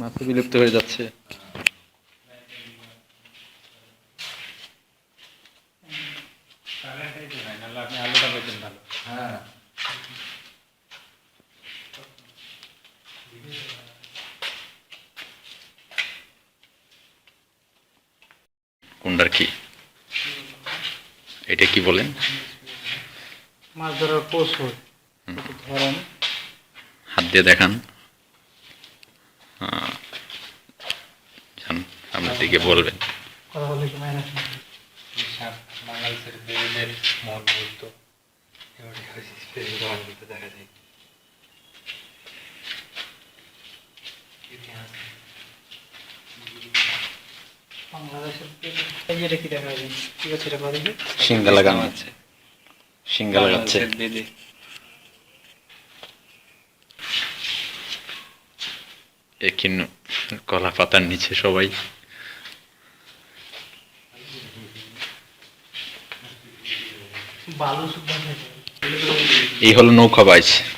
নদী বিলুপ্ত হয়ে যাচ্ছে কারেন্ট এই তো নাই, নাহলে আপনি আলুটা পেতেন ভালো। হ্যাঁ কোনটার কি এটা কি বলেন? মাছ ধরার কৌশল ধরেন। হাত দিয়ে দেখান। হ্যাঁ। যান, সামনের দিকে বলবেন। কথা বলে কি মাইনাস বাংলাদেশের বেড়েদের মন মুহূর্ত দেখা যায় বাংলাদেশের এই যেটা কি দেখা যায় কি আছে এটা বাড়ি সিঙ্গা লাগানো আছে। সিঙ্গা লাগাচ্ছে। কলা পাতার নিচে সবাই? এই হলো নৌকা এই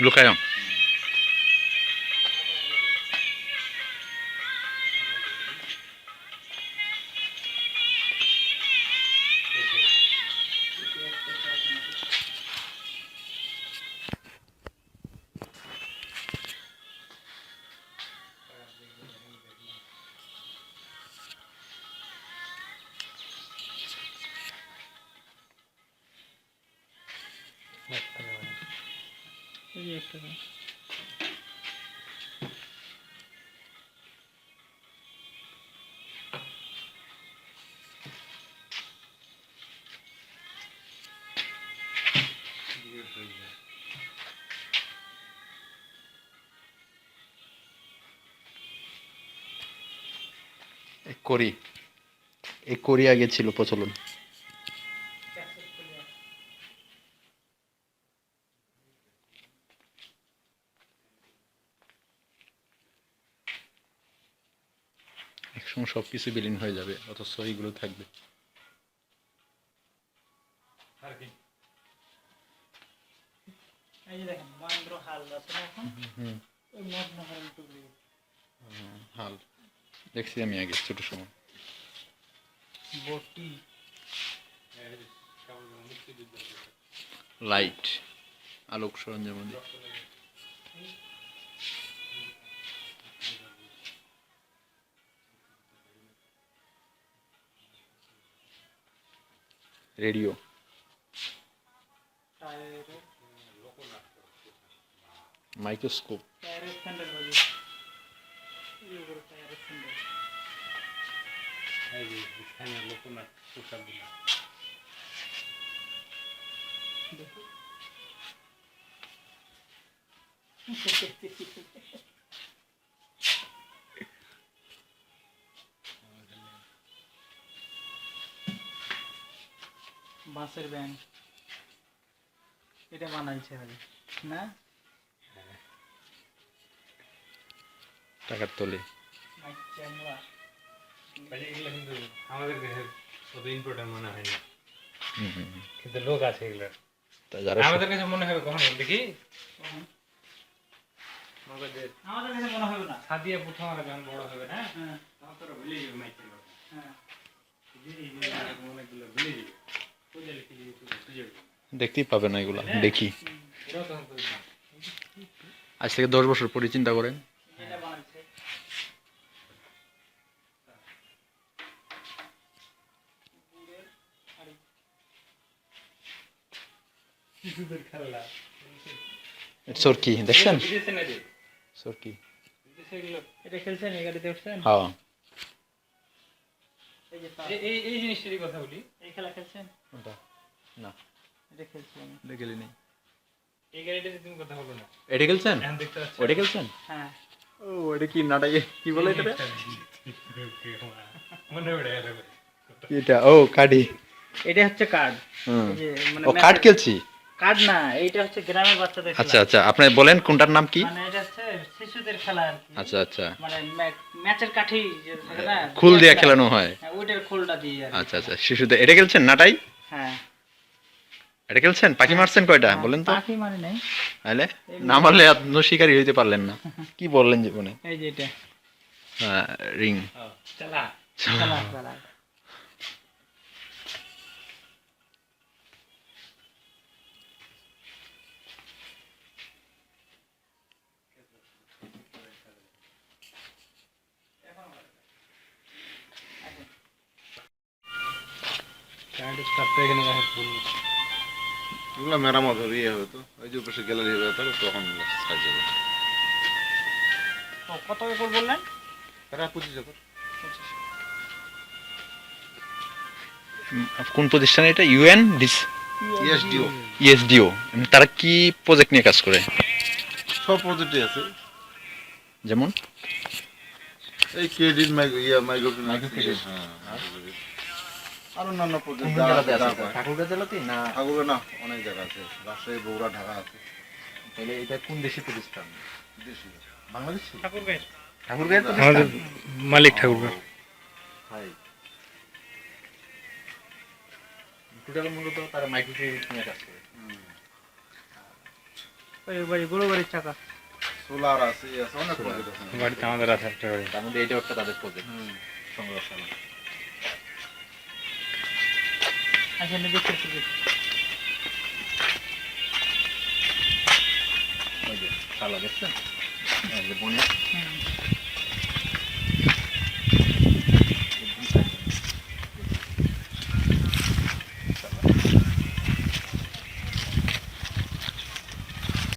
লুকায়ম এই যে এই করি। এই করি আগে ছিল প্রচলন। একসময় সব কিছু বিলীন হয়ে যাবে অথচ এইগুলো থাকবে। হাল দেখছি আমি আগে ছোট সময়। লাইট আলোক সরঞ্জাম રેડિયો માઇક્રોસ્કોપ Thank you. বাঁশের ব্যান্ড। এটা বানাইছে হবে না? টাকার তলে। আমাদের কাছে অত ইম্পর্টেন্ট মনে হয় না। কিন্তু লোক আছে এগুলো আমাদের কাছে মনে হবে কখনো দেখি? কখন? আমাদের কাছে মনে হবে না। সাদিয়া প্রথম আর যখন বড় হবে না? হ্যাঁ। তখন তোরা ভুলে যাবে মাইকেল। হ্যাঁ এই যে এই যে এরকম অনেকগুলো ভুলে যাবে খুঁজে লিখে দিয়ে খুঁজে খুঁজে পাবে। দেখতেই পাবে না এগুলা দেখি। করবে না। আজ থেকে দশ বছর পরে চিন্তা করেন। সরকি দেখছেন? সরকি এটা খেলছেন এই গাড়িতে উঠছেন? হ্যাঁ। এই এই- এই এই জিনিসটারই কথা বলি। এই খেলা খেলছেন? না। এটা খেলছি আমি। দেখলি নেই এই গাড়িটাতে তুমি কথা বলো না। এটা খেলছেন? এখন দেখতে পাচ্ছ। ওটা খেলছেন? হ্যাঁ। ও এটা কি নাটকে কি বলে এটা মনে পড়ে গেল। এটা ও কার্ডি এটা হচ্ছে কার্ড হুম। এই যে মানে ও কার্ড খেলছি? কার্ড না এইটা হচ্ছে গ্রামের বাচ্চাদের আচ্ছা আচ্ছা। আপনি বলেন কোনটার নাম কি? মানে এটা হচ্ছে শিশুদের খেলা আর কি। আচ্ছা আচ্ছা। মানে ম্যাচের কাঠি যে থাকে না খুল দিয়ে খেলানো হয়। হ্যাঁ, ওইটার খোলটা দিয়ে আচ্ছা আচ্ছা। শিশুদের এটা খেলছেন নাটাই? হ্যাঁ। এটা খেলছেন? পাখি মারছেন কয়টা? বলেন তো। পাখি মানে নেই। তাহলে না মারলে আপনি শিকারী হইতে পারলেন না। কি বললেন জীবনে? এই যে এটা। রিং। চালা। খেলা খেলা কারেন্ট স্টাফটা এখানে রাখা ফুল এগুলো মেরামত হবে ইয়ে হতো ওই যে পাশে গ্যালারি হবে তাহলে তখন হবে। কত একর বললেন? তারা পঁচিশ একর। কোন প্রতিষ্ঠান এটা? ইউএন ডিস? ইএসডিও। ইএসডিও। তারা কি প্রজেক্ট নিয়ে কাজ করে? সব প্রজেক্টই আছে। যেমন? এই ক্রেডিট মাইক্রো ইয়া credit। হ্যাঁ। আর অন্যান্য ঠাকুরগাঁ না। ঠাকুরে না অনেক জায়গা আছে। রাজশাহী বগুড়া ঢাকা আছে। তাহলে এটা কোন দেশি প্রতিষ্ঠান? দেশি। বাংলাদেশি? ঠাকুর গায়ে আমাদের মালিক ঠাকুর হাই টোটাল মূলত তারা মাইক্রো ক্রেডিট নিয়ে কাজ করে। চাকা। সোলার আছে অনেক প্রজেক্ট আছে। বাড়িতে আমাদের আছে একটা বাড়ি। তার মধ্যে এটা একটা তাদের প্রজেক্ট। হুম। সংগ্রহশালা। আচ্ছা আমি দেখতেছি যে শালা দেখছেন বনে।